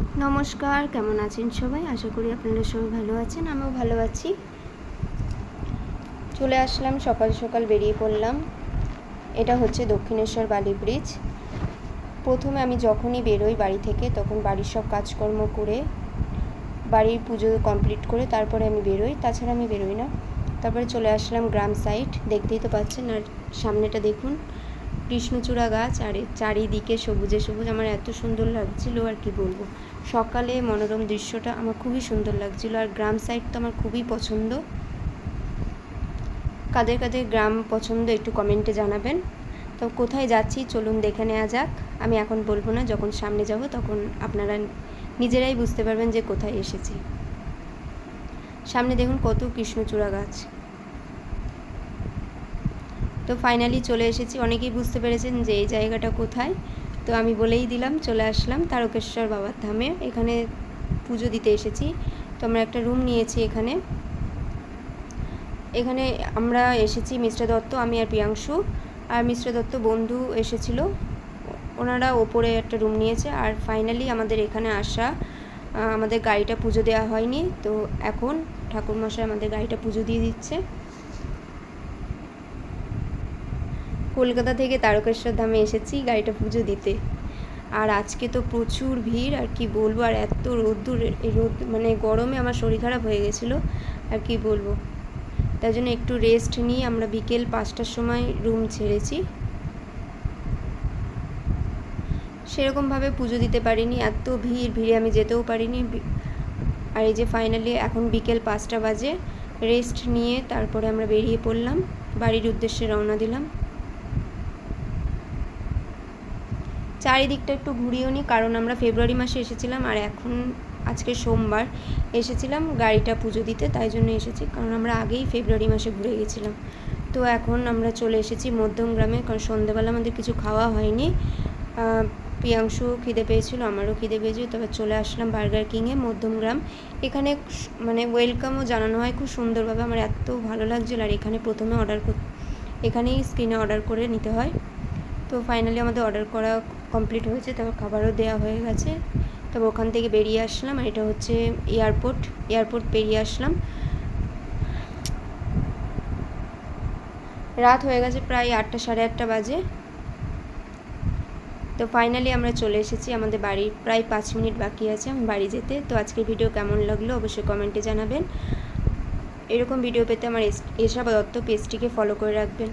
নমস্কার, কেমন আছেন সবাই? আশা করি আপনারা সবাই ভালো আছেন, আমিও ভালো আছি। চলে আসলাম, সকাল সকাল বেরিয়ে পড়লাম। এটা হচ্ছে দক্ষিণেশ্বর বালি ব্রিজ। প্রথমে আমি যখনই বেরোই বাড়ি থেকে, তখন বাড়ির সব কাজকর্ম করে, বাড়ির পুজো কমপ্লিট করে তারপরে আমি বেরোই। তাছাড়া আমি বেরোই না। তারপরে চলে আসলাম গ্রাম সাইড দেখতেই তো পাচ্ছেন, আর সামনেটা দেখুন। কৃষ্ণচূড়া গাছ আর চারিদিকে সবুজে সবুজ। আমার এত সুন্দর লাগছিল আর কি বলব। সকালে মনোরম দৃশ্যটা আমার খুবই সুন্দর লাগছিল আর গ্রাম সাইড তো আমার খুবই পছন্দ। কাদের কাদের গ্রাম পছন্দ একটু কমেন্টে জানাবেন। তো কোথায় যাচ্ছি চলুন দেখে নেওয়া যাক। আমি এখন বলব না, যখন সামনে যাব তখন আপনারা নিজেরাই বুঝতে পারবেন যে কোথায় এসেছি। সামনে দেখুন কত কৃষ্ণচূড়া গাছ। তো ফাইনালি চলে এসেছি। অনেকেই বুঝতে পেরেছেন যে এই জায়গাটা কোথায়। তো আমি বলেই দিলাম, চলে আসলাম তারকেশ্বর বাবার ধামে। এখানে পুজো দিতে এসেছি। তো আমরা একটা রুম নিয়েছি এখানে। এখানে আমরা এসেছি মিস্টার দত্ত, আমি আর প্রিয়াংশু। আর মিস্টার দত্ত বন্ধু এসেছিল। ওনারা ওপরে একটা রুম নিয়েছে। আর ফাইনালি আমাদের এখানে আসা আমাদের গাড়িটা পুজো দেওয়া হয়নি। তো এখন ঠাকুরমশাই আমাদের গাড়িটা পুজো দিয়ে দিচ্ছে। কলকাতা থেকে তারকেশ্বর ধামে এসেছি গাড়িটা পুজো দিতে। আর আজকে তো প্রচুর ভিড়, আর কি বলব, আর এত রোদ্দুর রোদ মানে গরমে আমার শরীর খারাপ হয়ে গেছিল, আর কি বলব। তাই জন্য একটু রেস্ট নিয়ে আমরা বিকেল পাঁচটার সময় রুম ছেড়েছি। সেরকমভাবে পুজো দিতে পারিনি, এত ভিড়, ভিড়ে আমি যেতেও পারিনি। আর এই যে ফাইনালি এখন বিকেল পাঁচটা বাজে রেস্ট নিয়ে তারপরে আমরা বেরিয়ে পড়লাম, বাড়ির উদ্দেশ্যে রওনা দিলাম। চারিদিকটা একটু ঘুরিয়েও নিই কারণ আমরা ফেব্রুয়ারি মাসে এসেছিলাম আর এখন আজকে সোমবার এসেছিলাম গাড়িটা পুজো দিতে, তাই জন্য এসেছি, কারণ আমরা আগেই ফেব্রুয়ারি মাসে ঘুরে গেছিলাম। তো এখন আমরা চলে এসেছি মধ্যম গ্রামে, কারণ সন্ধ্যেবেলা আমাদের কিছু খাওয়া হয়নি। প্রিয়াংশু খিদে পেয়েছিল, আমারও খিদে পেয়েছিল তবে চলে আসলাম বার্গার কিংয়ে মধ্যমগ্রাম এখানে মানে ওয়েলকামও জানানো হয়, খুব সুন্দরভাবে আমার এত ভালো লাগছিল, আর এখানে প্রথমে অর্ডার এখানেই স্ক্রিনে অর্ডার করে নিতে হয়। তো ফাইনালি আমাদের অর্ডার করা কমপ্লিট হয়েছে, তারপর খাবারও দেওয়া হয়ে গেছে। তবে ওখান থেকে বেরিয়ে আসলাম, আর এটা হচ্ছে এয়ারপোর্ট এয়ারপোর্ট পেরিয়ে আসলাম। রাত হয়ে গেছে প্রায় আটটা, সাড়ে আটটা বাজে। তো ফাইনালি আমরা চলে এসেছি, আমাদের বাড়ি প্রায় পাঁচ মিনিট বাকি আছে আমি বাড়ি যেতে। তো আজকের ভিডিও কেমন লাগল অবশ্যই কমেন্টে জানাবেন। এরকম ভিডিও পেতে আমার এসা দত্ত পেজটিকে ফলো করে রাখবেন।